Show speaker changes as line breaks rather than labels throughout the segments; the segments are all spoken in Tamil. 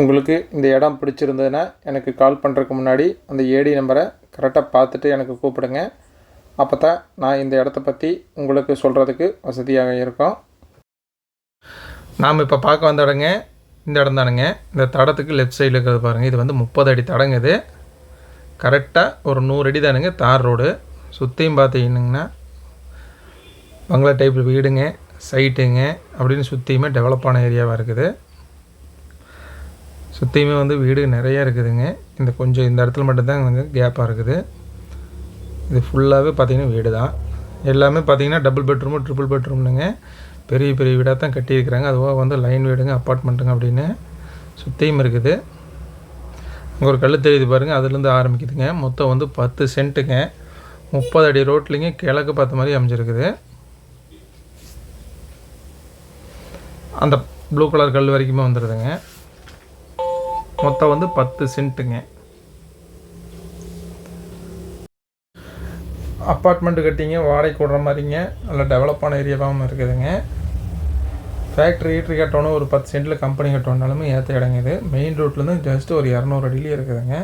உங்களுக்கு இந்த இடம் பிடிச்சிருந்ததுன்னா எனக்கு கால் பண்ணுறதுக்கு முன்னாடி அந்த ஏடி நம்பரை கரெக்டாக பார்த்துட்டு எனக்கு கூப்பிடுங்க. அப்போ தான் நான் இந்த இடத்த பற்றி உங்களுக்கு சொல்கிறதுக்கு வசதியாக இருக்கும். நாம் இப்போ பார்க்க வந்த இடங்க இந்த இடம் தானுங்க. இந்த தடத்துக்கு லெஃப்ட் சைடில் இருக்கிறது பாருங்கள் இது வந்து முப்பது அடி தடங்க இது. கரெக்டாக ஒரு நூறு அடி தானுங்க தார் ரோடு. சுற்றியும் பார்த்தீங்கன்னா பங்களா டைப்பில் வீடுங்க சைட்டுங்க அப்படின்னு சுற்றியுமே டெவலப்பான ஏரியாவாக இருக்குது. சுற்றியுமே வந்து வீடு நிறையா இருக்குதுங்க. இந்த கொஞ்சம் இந்த இடத்துல மட்டும்தான் வந்து கேப்பாக இருக்குது. இது ஃபுல்லாகவே பார்த்திங்கன்னா வீடு தான் எல்லாமே பார்த்திங்கன்னா டபுள் பெட்ரூமு ட்ரிபிள் பெட்ரூம்னுங்க பெரிய பெரிய வீடாக தான் கட்டியிருக்கிறாங்க. அதுவாக வந்து லைன் வீடுங்க அப்பார்ட்மெண்ட்டுங்க அப்படின்னு சுற்றியும் இருக்குது. அங்கே ஒரு கல் தெரியுது பாருங்கள் அதுலேருந்து ஆரம்பிக்குதுங்க. மொத்தம் வந்து பத்து சென்ட்டுங்க. முப்பது அடி ரோட்லிங்க கிழக்கு பார்த்த மாதிரி அமைஞ்சிருக்குது. அந்த ப்ளூ கலர் கல் வரைக்குமே வந்துடுதுங்க மொத்தம் வந்து பத்து சென்ட்டுங்க. அப்பார்ட்மெண்ட்டு கட்டிங்க வாடகை விடுற மாதிரிங்க. நல்லா டெவலப்பான ஏரியாவாகவும் இருக்குதுங்க. ஃபேக்ட்ரி ஈட்ரி கட்டணும் ஒரு பத்து சென்ட்டில் கம்பெனி கட்டணுனாலுமே ஏற்ற இடங்க இது. மெயின் ரோட்லேருந்து ஜஸ்ட் ஒரு இரநூறு அடியிலே இருக்குதுங்க.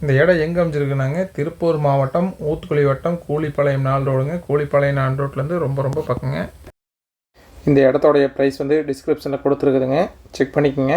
இந்த இடம் எங்கே அமைஞ்சிருக்குனாங்க? திருப்பூர் மாவட்டம் ஊத்துக்குழி வட்டம் கூலிப்பாளையம் நாலு ரோடுங்க கூலிப்பாளையம் நாலு ரோட்லேருந்து ரொம்ப ரொம்ப பக்கங்க. இந்த இடத்தோடைய ப்ரைஸ் வந்து டிஸ்கிரிப்ஷனில் கொடுத்துருக்குதுங்க. செக் பண்ணிக்கோங்க.